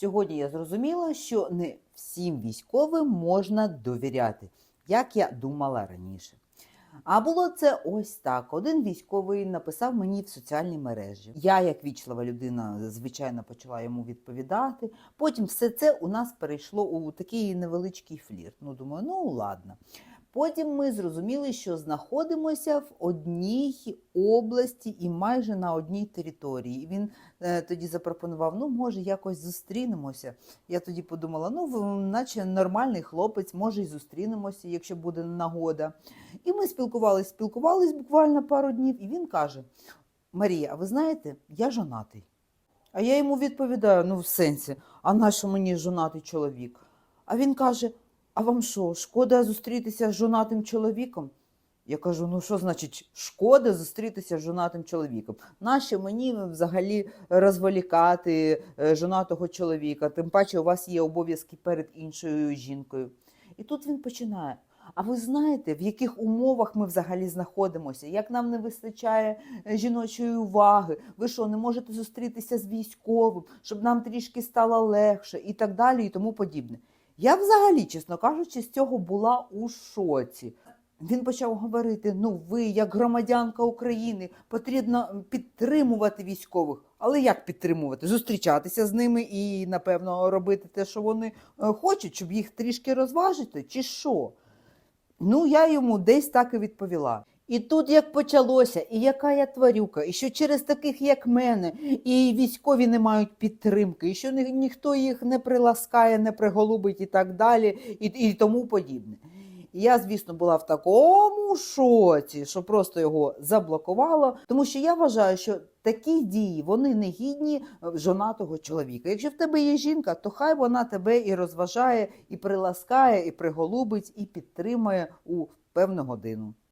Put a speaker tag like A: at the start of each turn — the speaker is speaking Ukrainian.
A: Сьогодні я зрозуміла, що не всім військовим можна довіряти, як я думала раніше. А було це ось так. Один військовий написав мені в соціальній мережі. Я, як вічлива людина, звичайно, почала йому відповідати. Потім все це у нас перейшло у такий невеличкий флірт. Ну, думаю, ну ладно. Потім ми зрозуміли, що знаходимося в одній області і майже на одній території. І він е, тоді запропонував: ну, може, якось зустрінемося. Я тоді подумала: ну, наче нормальний хлопець, може, і зустрінемося, якщо буде нагода. І ми спілкувались, спілкувались буквально пару днів, і він каже: Марія, а ви знаєте, я жонатий. А я йому відповідаю: ну, в сенсі, а нащо мені жонатий чоловік? А він каже: А вам що, шкода зустрітися з жонатим чоловіком? Я кажу: ну що значить шкода зустрітися з жонатим чоловіком? Нащо мені взагалі розволікати е, жонатого чоловіка? Тим паче у вас є обов'язки перед іншою жінкою. І тут він починає. А ви знаєте, в яких умовах ми взагалі знаходимося? Як нам не вистачає е, жіночої уваги? Ви що, не можете зустрітися з військовим, щоб нам трішки стало легше і так далі, і тому подібне. Я взагалі, чесно кажучи, з цього була у шоці. Він почав говорити: ну, ви, як громадянка України, потрібно підтримувати військових. Але як підтримувати? Зустрічатися з ними і, напевно, робити те, що вони е, хочуть, щоб їх трішки розважити, чи що? Ну, я йому десь так і відповіла. І тут як почалося, і яка я тварюка, і що через таких, як мене, і військові не мають підтримки, і що ні, ніхто їх не приласкає, не приголубить і так далі, і, і тому подібне. І я, звісно, була в такому шоці, що просто його заблокувала, тому що я вважаю, що такі дії вони не гідні е, жонатого чоловіка. Якщо в тебе є жінка, то хай вона тебе і розважає, і приласкає, і приголубить, і підтримує у певну годину.